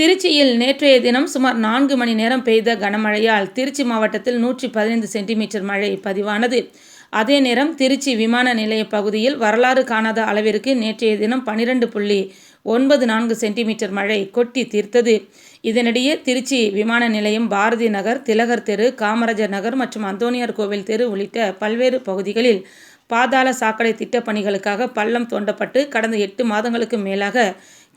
திருச்சியில் நேற்றைய தினம் சுமார் நான்கு மணி நேரம் பெய்த கனமழையால் திருச்சி மாவட்டத்தில் நூற்றி பதினைந்து சென்டிமீட்டர் மழை பதிவானது. அதே நேரம் திருச்சி விமான நிலைய பகுதியில் வரலாறு காணாத அளவிற்கு நேற்றைய தினம் பனிரெண்டு புள்ளி ஒன்பது நான்கு சென்டிமீட்டர் மழை கொட்டி தீர்த்தது. இதனிடையே திருச்சி விமான நிலையம் பாரதி நகர் திலகர் தெரு காமராஜர் நகர் மற்றும் அந்தோனியார் கோவில் தெரு உள்ளிட்ட பல்வேறு பகுதிகளில் பாதாள சாக்கடை திட்டப் பணிகளுக்காக பள்ளம் தோண்டப்பட்டு கடந்த எட்டு மாதங்களுக்கு மேலாக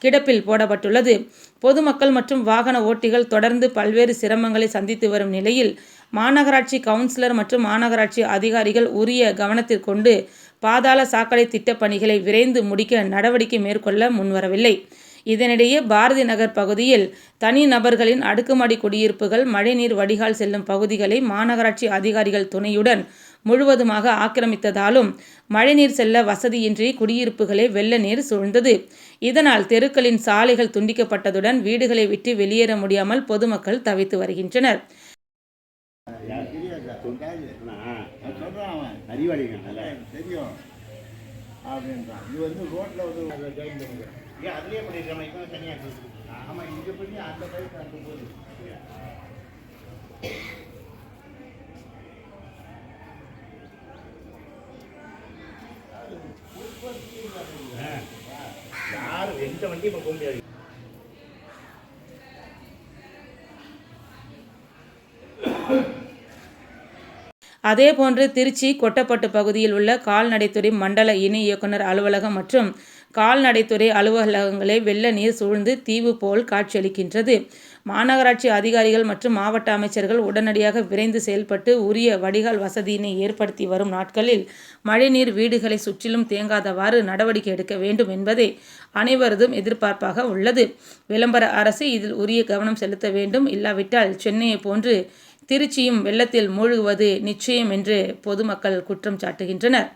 கிடப்பில் போடப்பட்டுள்ளது. பொதுமக்கள் மற்றும் வாகன ஓட்டிகள் தொடர்ந்து பல்வேறு சிரமங்களை சந்தித்து வரும் நிலையில் மாநகராட்சி கவுன்சிலர் மற்றும் மாநகராட்சி அதிகாரிகள் உரிய கவனத்திற்கொண்டு பாதாள சாக்கடை திட்டப் பணிகளை விரைந்து முடிக்க நடவடிக்கை மேற்கொள்ள முன்வரவில்லை. இதனிடையே பாரதி நகர் பகுதியில் தனி நபர்களின் அடுக்குமாடி குடியிருப்புகள் மழைநீர் வடிகால் செல்லும் பகுதிகளை மாநகராட்சி அதிகாரிகள் துணையுடன் முழுவதுமாக ஆக்கிரமித்ததாலும் மழைநீர் செல்ல வசதியின்றி குடியிருப்புகளே வெள்ள நீர் சூழ்ந்தது. இதனால் தெருக்களின் சாலைகள் துண்டிக்கப்பட்டதுடன் வீடுகளை விட்டு வெளியேற முடியாமல் பொதுமக்கள் தவித்து வருகின்றனர். தெரியும். அப்படின்றான். இது வந்து ரோட்ல வந்து ஜாயின் பண்ணிக்கிறேன் ஏன் அதுலயே பண்ணிருக்காம இப்போ தனியாக ஆமா இங்க பண்ணி அந்த பைக் அந்த போது யாரும் எந்த வண்டியும் இப்போ போக முடியாது. அதேபோன்று திருச்சி கொட்டப்பட்டு பகுதியில் உள்ள கால்நடைத்துறை மண்டல இணை இயக்குனர் அலுவலகம் மற்றும் கால்நடைத்துறை அலுவலகங்களை வெள்ள நீர் சூழ்ந்து தீவு போல் காட்சியளிக்கின்றது. மாநகராட்சி அதிகாரிகள் மற்றும் மாவட்ட அமைச்சர்கள் உடனடியாக விரைந்து செயல்பட்டு உரிய வடிகால் வசதியினை ஏற்படுத்தி வரும் நாட்களில் மழைநீர் வீடுகளை சுற்றிலும் தேங்காதவாறு நடவடிக்கை எடுக்க வேண்டும் என்பதே அனைவரதும் எதிர்பார்ப்பாக உள்ளது. விளம்பர அரசு இதில் உரிய கவனம் செலுத்த வேண்டும். இல்லாவிட்டால் சென்னையை போன்று திருச்சியும் வெள்ளத்தில் மூழ்குவது நிச்சயம் என்று பொதுமக்கள் குற்றம் சாட்டுகின்றனர்.